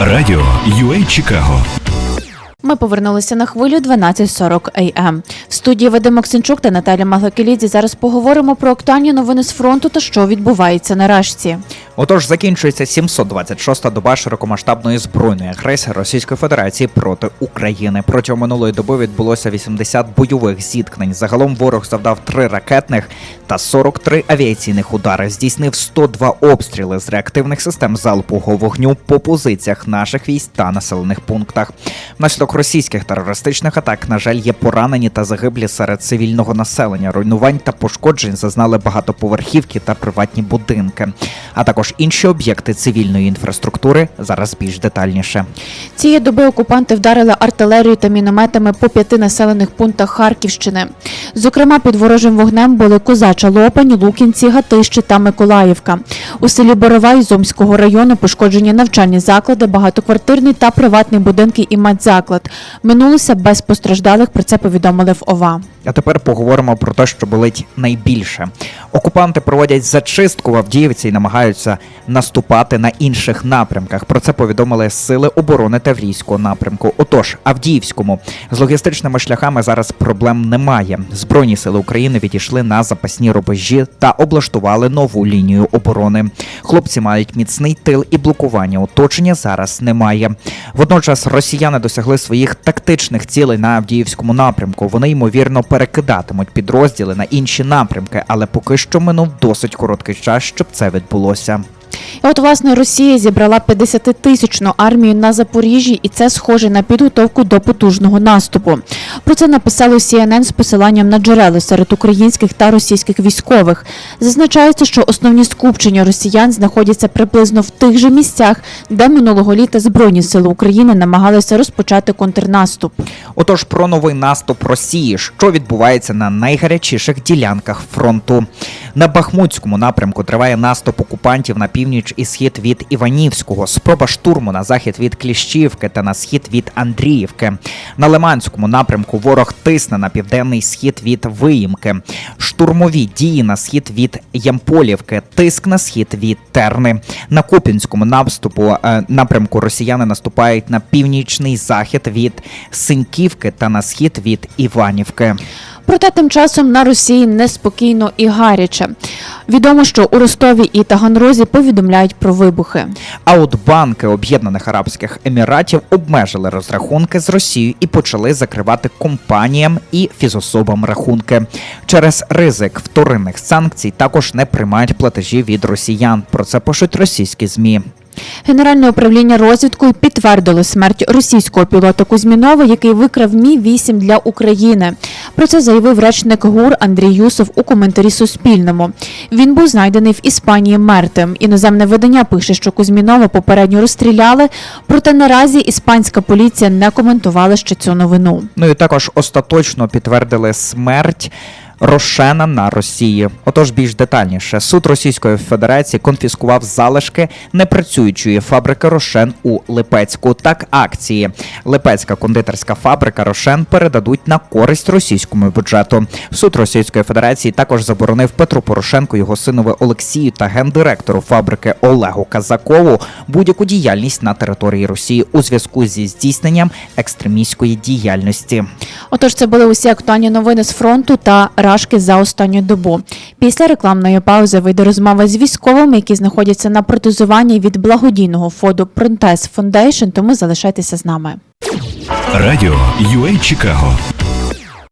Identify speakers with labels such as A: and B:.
A: Радіо UA Чикаго
B: Ми повернулися на хвилю 12.40 АМ. В студії Вадим Максимчук та Наталя Маглакелідзі зараз поговоримо про актуальні новини з фронту та що відбувається на Рашці.
C: Отож, закінчується 726-та доба широкомасштабної збройної агресії Російської Федерації проти України. Протягом минулої доби відбулося 80 бойових зіткнень. Загалом ворог завдав 3 ракетних та 43 авіаційних удари. Здійснив 102 обстріли з реактивних систем залпового вогню по позиціях наших військ та населених пунктах. Внаслідок російських терористичних атак, на жаль, є поранені та загиблі серед цивільного населення. Руйнувань та пошкоджень зазнали багатоповерхівки та приватні будинки, а також інші об'єкти цивільної інфраструктури. Зараз більш детальніше.
B: Цієї доби окупанти вдарили артилерію та мінометами по п'яти населених пунктах Харківщини. Зокрема, під ворожим вогнем були Козача Лопань, Лукінці, Гатищі та Миколаївка. У селі Борова Ізомського району пошкоджені навчальні заклади, багатоквартирний та приватний будинки і медзаклад. Минулося без постраждалих. Про це повідомили в ОВА.
C: А тепер поговоримо про те, що болить найбільше. Окупанти проводять зачистку в Авдіївці і намагаються наступати на інших напрямках. Про це повідомили сили оборони Таврійського напрямку. Отож, Авдіївському з логістичними шляхами зараз проблем немає. Збройні сили України відійшли на запасні рубежі та облаштували нову лінію оборони. Хлопці мають міцний тил і блокування оточення зараз немає. Водночас росіяни досягли своїх тактичних цілей на Авдіївському напрямку. Вони ймовірно перекидатимуть підрозділи на інші напрямки, але поки що минув досить короткий час, щоб це відбулося.
B: І от власне Росія зібрала 50-тисячну армію на Запоріжжі, і це схоже на підготовку до потужного наступу. Про це написали CNN з посиланням на джерела серед українських та російських військових. Зазначається, що основні скупчення росіян знаходяться приблизно в тих же місцях, де минулого літа збройні сили України намагалися розпочати контрнаступ.
C: Отож, про новий наступ Росії, що відбувається на найгарячіших ділянках фронту. На Бахмутському напрямку триває наступ окупантів на північ і схід від Іванівського, спроба штурму на захід від Кліщівки та на схід від Андріївки. На Лиманському напрямку ворог тисне на південний схід від Виїмки. Штурмові дії на схід від Ямполівки, тиск на схід від Терни. На Купінському наступу е, напрямку росіяни наступають на північний захід від Синьківки та на схід від Іванівки.
B: Проте тим часом на Росії неспокійно і гаряче. Відомо, що у Ростові і Таганрозі повідомляють про вибухи.
C: А от банки Об'єднаних Арабських Еміратів обмежили розрахунки з Росією і почали закривати компаніям і фізособам рахунки. Через ризик вторинних санкцій також не приймають платежі від росіян. Про це пишуть російські змі.
B: Генеральне управління розвідкою підтвердило смерть російського пілота Кузьмінова, який викрав Мі 8 для України. Про це заявив речник ГУР Андрій Юсов у коментарі Суспільному. Він був знайдений в Іспанії мертвим. Іноземне видання пише, що Кузьмінова попередньо розстріляли. Проте наразі іспанська поліція не коментувала ще цю новину.
C: Ну і також остаточно підтвердили смерть. Рошена на Росії. Отож, більш детальніше, суд Російської Федерації конфіскував залишки непрацюючої фабрики Рошен у Липецьку. Так, акції Липецька кондитерська фабрика Рошен передадуть на користь російському бюджету. Суд Російської Федерації також заборонив Петру Порошенку, його синові Олексію та гендиректору фабрики Олегу Казакову будь-яку діяльність на території Росії у зв'язку зі здійсненням екстремістської діяльності.
B: Отож, це були усі актуальні новини з фронту та рашки за останню добу. Після рекламної паузи вийде розмова з військовими, які знаходяться на протезуванні від благодійного фонду Пронтез Фондейшн. тому залишайтеся з нами.
A: Радіо UA Чикаго